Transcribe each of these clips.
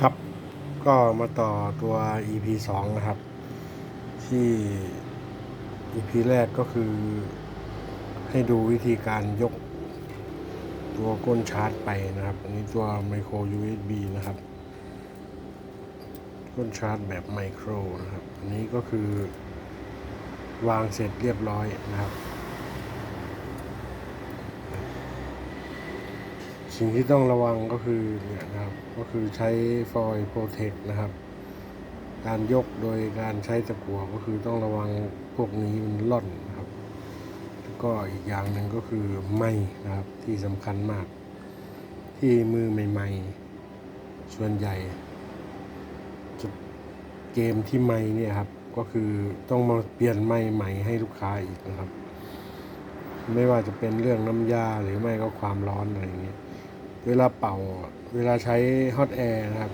ครับ ก็มาต่อตัว EP 2 นะครับ ที่ EP แรกก็คือ ให้ดูวิธีการยกตัวก้นชาร์จไปนะครับ อันนี้ตัวไมโคร USB นะครับ ก้นชาร์จแบบไมโครนะครับ อันนี้ก็คือ วางเสร็จเรียบร้อยนะครับ สิ่งที่ต้องระวังก็คือเนี่ยนะครับก็คือใช้ฟอยล์โปรเทคนะครับ การยกโดยการใช้ตะกั่วก็คือต้องระวังพวกนี้มันล่อนนะครับแล้วก็อีกอย่างหนึ่งก็คือไม้นะครับที่สำคัญมาก ที่มือใหม่ ๆ ส่วนใหญ่จะเกมที่ไม้เนี่ยครับก็คือต้องมาเปลี่ยนไม้ใหม่ให้ลูกค้าอีกนะครับ ไม่ว่าจะเป็นเรื่องน้ำยาหรือไม่ก็ความร้อนอะไรอย่างเงี้ย เวลาเป่า เวลาใช้ฮอตแอร์นะครับ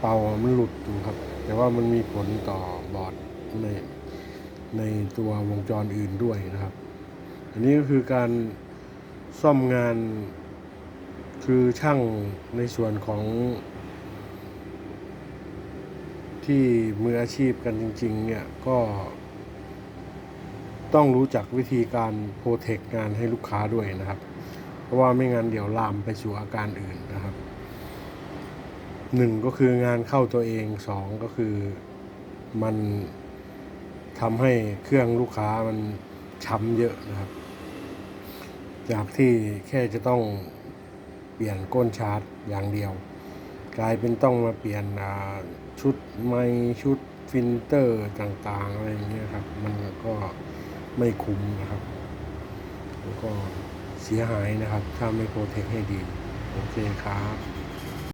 เป่ามันหลุดอยู่ครับ แต่ว่ามันมีผลต่อบอร์ดในในตัววงจรอื่นด้วยนะครับ อันนี้ก็คือการซ่อมงานคือช่างในส่วนของ ที่มืออาชีพกันจริง ๆ เนี่ยก็ ต้องรู้จักวิธีการโปรเทคงานให้ลูกค้าด้วยนะครับ เพราะว่าไม่งั้นเดี๋ยวลามไปสู่อาการอื่นนะครับหนึ่งก็คืองานเข้าตัวเองสองก็คือมันทำให้เครื่องลูกค้ามันช้ำเยอะนะครับ จากที่แค่จะต้องเปลี่ยนก้นชาร์จอย่างเดียว กลายเป็นต้องมาเปลี่ยนชุดไม้ชุดฟิลเตอร์ต่างๆอะไรอย่างเงี้ยครับ มันก็ไม่คุ้มนะครับ แล้วก็ เสียหายนะครับ ถ้าไม่โปรเทคให้ดี โอเคครับ